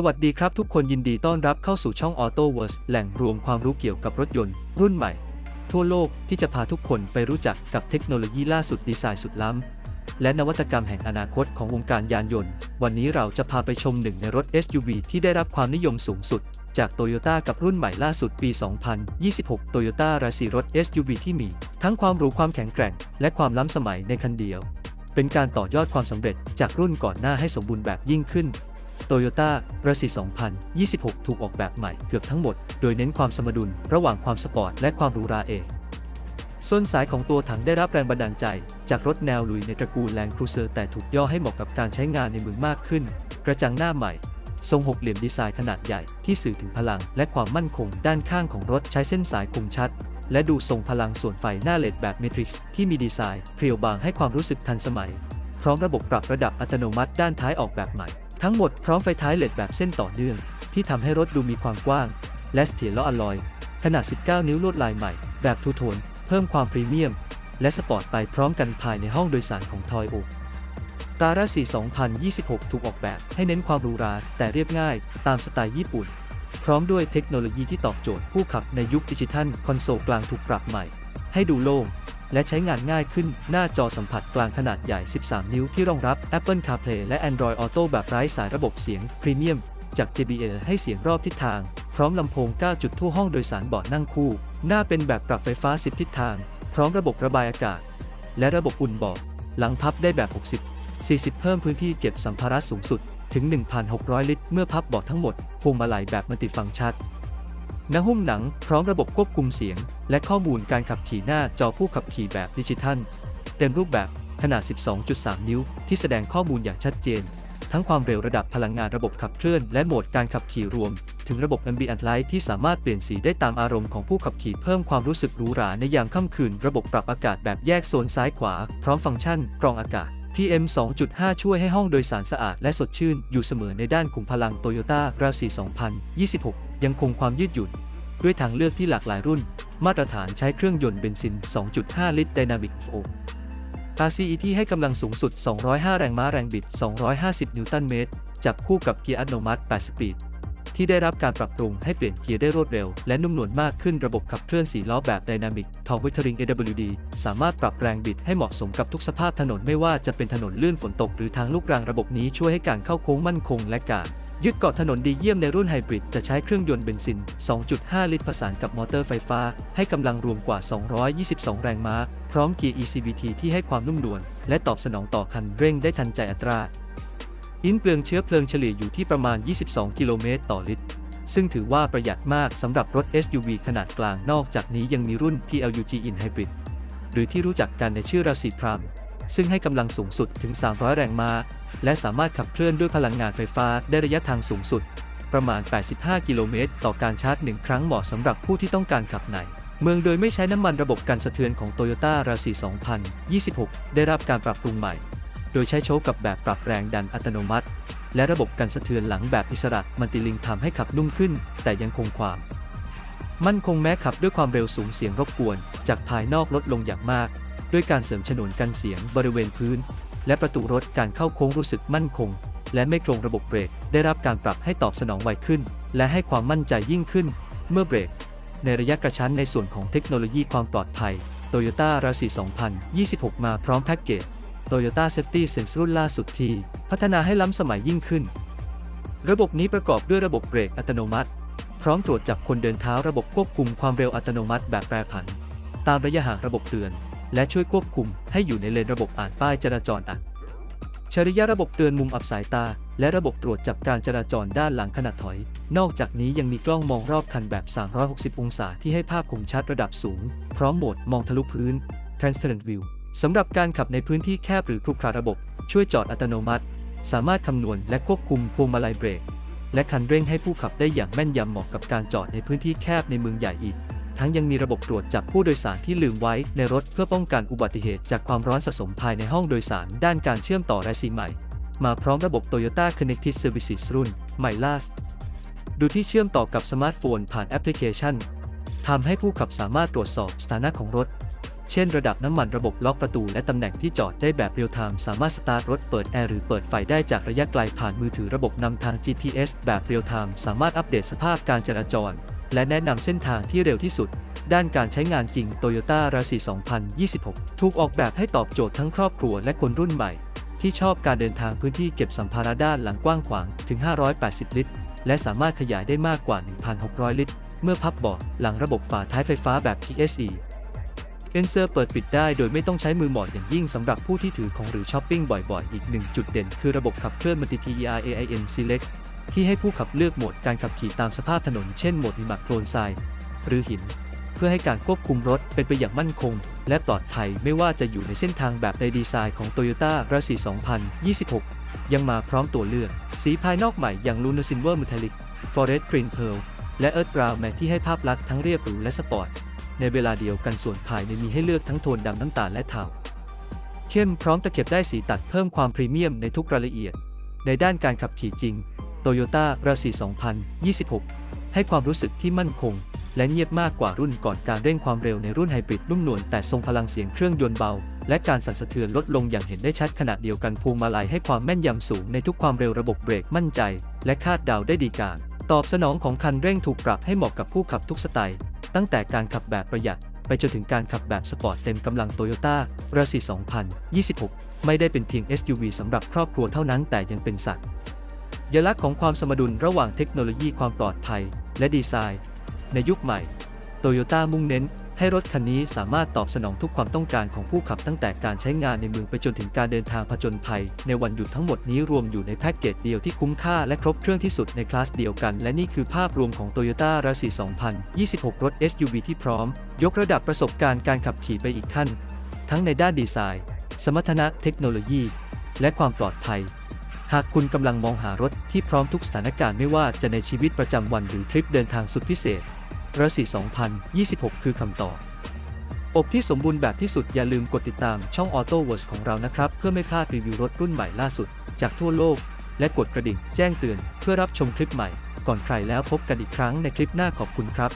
สวัสดีครับทุกคนยินดีต้อนรับเข้าสู่ช่อง Auto w o r s แหล่งรวมความรู้เกี่ยวกับรถยนต์ รุ่นใหม่ ทั่วโลกที่จะพาทุกคนไปรู้จักกับเทคโนโลยีล่าสุดดีไซน์สุดล้ำ และนวัตกรรมแห่งอนาคตของวงการยานยนต์ วันนี้เราจะพาไปชมหนึ่งในรถ SUV ที่ได้รับความนิยมสูงสุด จากโตโยต้ากับรุ่นใหม่ล่าสุดปี 2026 Toyota r a c รถ SUV ที่มี ทั้งความหรูความแข็งแกร่ง และความล้ำสมัยในคันเดียว เป็นการต่อยอดความสำเร็จจากรุ่นก่อนหน้าให้สมบูรณ์แบบยิ่งขึ้น Toyota r a c 2026 ถูกออกแบบใหม่เกือบทั้งหมด โดยเน้นความสมดุลระหว่างความสปอร์ตและความหรูหราเองส้นสายของตัวถังได้รับแรงบันดาลใจ จากรถแนวลุยในตระกูลแลนด์ครูเซอร์แต่ถูกย่อให้เหมาะกับการใช้งานในเมืองมากขึ้น กระจังหน้าใหม่ ทรงหกเหลี่ยมดีไซน์ขนาดใหญ่ที่สื่อถึงพลังและความมั่นคง ด้านข้างของรถใช้เส้นสายคมชัด และดูทรงพลังส่วนไฟหน้าเลดแบบเมทริกซ์ที่มีดีไซน์เพรียวบางให้ความรู้สึกทันสมัย พร้อมระบบปรับระดับอัตโนมัติด้านท้ายออกแบบใหม่ ทั้งหมดพร้อมไฟท้ายเลดแบบเส้นต่อเนื่อง ที่ทำให้รถดูมีความกว้าง และเสถียรล้ออลลอย ขนาด 19 นิ้วลวดลายใหม่ แบบทูโทน เพิ่มความพรีเมียม และสปอร์ตไปพร้อมกันภายในห้องโดยสารของทอยโอตาราสี2026 ถูกออกแบบให้เน้นความหรูหราแต่เรียบง่ายตามสไตล์ญี่ปุ่น พร้อมด้วยเทคโนโลยีที่ตอบโจทย์ผู้ขับในยุคดิจิทัลคอนโซลกลางถูกปรับใหม่ ให้ดูโล่ง และใช้งานง่ายขึ้น หน้าจอสัมผัสกลางขนาดใหญ่ 13 นิ้วที่รองรับ Apple CarPlay และ Android Auto แบบไร้สายระบบเสียงพรีเมียมจาก JBL ให้เสียงรอบทิศทาง พร้อมลำโพง 9 จุดทั่วห้องโดยสารเบาะนั่งคู่ หน้าเป็นแบบปรับไฟฟ้า 10 ทิศทาง พร้อมระบบระบายอากาศ และระบบอุ่นเบาะหลังพับได้แบบ 60 40 เพิ่มพื้นที่เก็บสัมภาระสูงสุดถึง 1,600 ลิตร เมื่อพับเบาะทั้งหมดพวงมาลัยแบบมัลติฟังก์ชัน หนังหุ้มหนังพร้อมระบบควบคุมเสียง และข้อมูลการขับขี่หน้าจอผู้ขับขี่แบบดิจิทัล เต็มรูปแบบขนาด 12.3 นิ้ว ที่แสดงข้อมูลอย่างชัดเจน ทั้งความเร็วระดับพลังงานระบบขับเคลื่อนและโหมดการขับขี่รวม ถึงระบบ Ambient Light ที่สามารถเปลี่ยนสีได้ตามอารมณ์ของผู้ขับขี่เพิ่มความรู้สึกหรูหราในยามค่ำคืน ระบบปรับอากาศแบบแยกโซนซ้ายขวา พร้อมฟังก์ชันกรองอากาศ PM 2.5 ช่วยให้ห้องโดยสารสะอาดและสดชื่น อยู่เสมอในด้านขุมพลัง Toyota r a v 4 2026 ยังคงความยืดหยุ่น ด้วยทางเลือกที่หลากหลายรุ่น มาตรฐานใช้เครื่องยนต์เบนซิน 2.5 ลิตร Dynamic Flow RCE ที่ให้กำลังสูงสุด 205 แรงม้าแรงบิด 250 นิวตันเมตร จับคู่กับเกียร์อัตโนมัติ 8 สปีด ที่ได้รับการปรับปรุงให้เปลี่ยนเกียร์ได้รวดเร็ว และนุ่มนวลมากขึ้นระบบขับเคลื่อน4ล้อแบบ Dynamic Torque Vectoring AWD สามารถปรับแรงบิดให้เหมาะสมกับทุกสภาพถนนไม่ว่าจะเป็นถนนลื่นฝนตกหรือทางลูกรังระบบนี้ช่วยให้การเข้าโค้งมั่นคงและการยึดเกาะถนนดีเยี่ยมในรุ่นไฮบริดจะใช้เครื่องยนต์เบนซิน 2.5 ลิตรผสานกับมอเตอร์ไฟฟ้า ให้กำลังรวมกว่า 222 แรงม้า พร้อมเกียร์ ECVT ที่ให้ความนุ่มนวลและตอบสนองต่อคันเร่งได้ทันใจอัตรา อินเปลืองเชื้อเพลิงเฉลี่ยอยู่ที่ประมาณ 22 กิโลเมตรต่อลิตร ซึ่งถือว่าประหยัดมากสำหรับรถ SUV ขนาดกลางนอกจากนี้ยังมีรุ่น PLUG In Hybrid หรือที่รู้จักกันในชื่อราศีพรามซึ่งให้กำลังสูงสุดถึง 300 แรงม้า และสามารถขับเคลื่อนด้วยพลังงานไฟฟ้าได้ระยะทางสูงสุด ประมาณ 85 กิโลเมตรต่อการชาร์จหนึ่งครั้งเหมาะสำหรับผู้ที่ต้องการขับในเมืองโดยไม่ใช้น้ำมันระบบการสะเทือนของ Toyota r a c 2026 ได้รับการปรับปรุงใหม่ โดยใช้โชคกับแบบปรับแรงดันอัตโนมัติ และระบบการสะเทือนหลังแบบอิสระมันติลิงทำให้ขับนุ่มขึ้น แต่ยังคงความ มั่นคงแม้ขับด้วยความเร็วสูงเสียงรบกวน จากภายนอกลดลงอย่างมาก ด้วยการเสริมฉนวนกันเสียงบริเวณพื้น และประตูรถการเข้าโค้งรู้สึกมั่นคง และไม่โครงระบบเบรกได้รับการปรับให้ตอบสนองไวขึ้น และให้ความมั่นใจยิ่งขึ้น เมื่อเบรก ในระยะกระชั้นในส่วนของเทคโนโลยีความปลอดภัย Toyota r a c 2026 มาพร้อมแพ็กเกจ Toyota Safety Sense รุ่นล่าสุดที่ พัฒนาให้ล้ำสมัยยิ่งขึ้น ระบบนี้ประกอบด้วยระบบเบรกอัตโนมัติ พร้อมตรวจจับคนเดินเท้าระบบควบคุมความเร็วอัตโนมัติแบบแปรผัน ตามระยะห่างระบบเตือน และช่วยควบคุมให้อยู่ในเลนระบบอ่านป้ายจราจรอัดชริยะระบบเตือนมุมอับสายตา และระบบตรวจจับการจราจรด้านหลังขณะถอย นอกจากนี้ยังมีกล้องมองรอบคันแบบ 360 องศาที่ให้ภาพคมชัดระดับสูง พร้อมโหมดมองทะลุพื้น Transparent View สำหรับการขับในพื้นที่แคบหรือครุขระระบบ ช่วยจอดอัตโนมัติ สามารถคำนวณและควบคุมพวงมาลัยเบรก และคันเร่งให้ผู้ขับได้อย่างแม่นยำเหมาะกับการจอดในพื้นที่แคบในเมืองใหญ่อีก ทั้งยังมีระบบตรวจจับผู้โดยสารที่ลืมไว้ในรถเพื่อป้องกันอุบัติเหตุจากความร้อนสะสมภายในห้องโดยสารด้านการเชื่อมต่อไรซีใหม่ มาพร้อมระบบ Toyota Connected Services รุ่นใหม่ล่าสุดดูที่เชื่อมต่อกับสมาร์ทโฟนผ่านแอปพลิเคชันทำให้ผู้ขับสามารถตรวจสอบสถานะของรถ เช่นระดับน้ำมันระบบล็อกประตูและตำแหน่งที่จอดได้แบบเรียลไทม์สามารถสตาร์ทรถเปิดแอร์หรือเปิดไฟได้จากระยะไกลผ่านมือถือระบบนำทาง GPS แบบเรียลไทม์สามารถอัปเดตสภาพการจราจร และแนะนำเส้นทางที่เร็วที่สุด ด้านการใช้งานจริง Toyota r a c 2026 ถูกออกแบบให้ตอบโจทย์ทั้งครอบครัวและคนรุ่นใหม่ ที่ชอบการเดินทางพื้นที่เก็บสัมภาระด้านหลังกว้างขวางถึง 580 ลิตร และสามารถขยายได้มากกว่า 1,600 ลิตร เมื่อพับเบาะหลังระบบฝาท้ายไฟฟ้าแบบ PSE อนเซอร์เปิดปิดได้โดยไม่ต้องใช้มือหมอดอย่างยิ่งสำหรับผู้ที่ถือของหรือช้อปปิ้งบ่อยๆ อีกหนึ่งจุดเด่นคือระบบขับเคลื่อน Multi TERAIN Select ที่ให้ผู้ขับเลือกโหมดการขับขี่ตามสภาพถนนเช่นโหมดหิมะโคลนทรายหรือหิน เพื่อให้การควบคุมรถเป็นไปอย่างมั่นคง และปลอดภัยไม่ว่าจะอยู่ในเส้นทางแบบในดีไซน์ของ Toyota r a c 2026 ยังมาพร้อมตัวเลือก สีภายนอกใหม่อย่าง Lunar Silver Metallic Forest Green Pearl และ Earth Brown Matte ที่ให้ภาพลักษณ์ทั้งเรียบหรูและสปอร์ต ในเวลาเดียวกันส่วนภายในมีให้เลือกทั้งโทนดำน้ำตาลและเทาเข้มพร้อมตะเข็บได้สีตัดเพิ่มความพรีเมียมในทุกรายละเอียด ในด้านการขับขี่จริง Toyota r a c 2026 ให้ความรู้สึกที่มั่นคง และเงียบมากกว่ารุ่นก่อนการเร่งความเร็วในรุ่นไฮบริดนุ่มนวลแต่ทรงพลังเสียงเครื่องยนต์เบา และการสั่นสะเทือนลดลงอย่างเห็นได้ชัดขณะเดียวกันพวงมาลัยให้ความแม่นยำสูงในทุกความเร็วระบบเบรกมั่นใจ และคาดเดาได้ดีการ ตอบสนองของคันเร่งถูกปรับให้เหมาะกับผู้ขับทุกสไตล์ ตั้งแต่การขับแบบประหยัด ไปจนถึงการขับแบบสปอร์ตเต็มกำลัง Toyota r a c 2026 ไม่ได้เป็นเพียง SUV สำหรับครอบครัวเท่านั้นแต่ยังเป็นสัตว์ยลักษณ์ของความสมดุลระหว่างเทคโนโลยีความปลอดภัย และดีไซน์ ในยุคใหม่โตโยต้ามุ่งเน้น ให้รถคันนี้สามารถตอบสนองทุกความต้องการของผู้ขับตั้งแต่การใช้งานในเมืองไปจนถึงการเดินทางผจญภัย ในวันหยุดทั้งหมดนี้รวมอยู่ในแพ็กเกจเดียวที่คุ้มค่าและครบเครื่องที่สุดในคลาสเดียวกัน และนี่คือภาพรวมของ Toyota r a c 2026 รถ SUV ที่พร้อม ยกระดับประสบการณ์การขับขี่ไปอีกขั้น ทั้งในด้านดีไซน์ สมรรถนะเทคโนโลยี และความปลอดภัยหากคุณกำลังมองหารถที่พร้อมทุกสถานการณ์ไม่ว่าจะในชีวิตประจำวันหรือทริปเดินทางสุดพิเศษ รสี2026 คือคำตอบ อบที่สมบูรณ์แบบที่สุดอย่าลืมกดติดตามช่อง Auto w o r s ของเรานะครับ เพื่อไม่พลาดรีวิวรถรุ่นใหม่ล่าสุด จากทั่วโลก และกดกระดิ่งแจ้งเตือน เพื่อรับชมคลิปใหม่ ก่อนใครแล้วพบกันอีกครั้งในคลิปหน้าขอบคุณครับ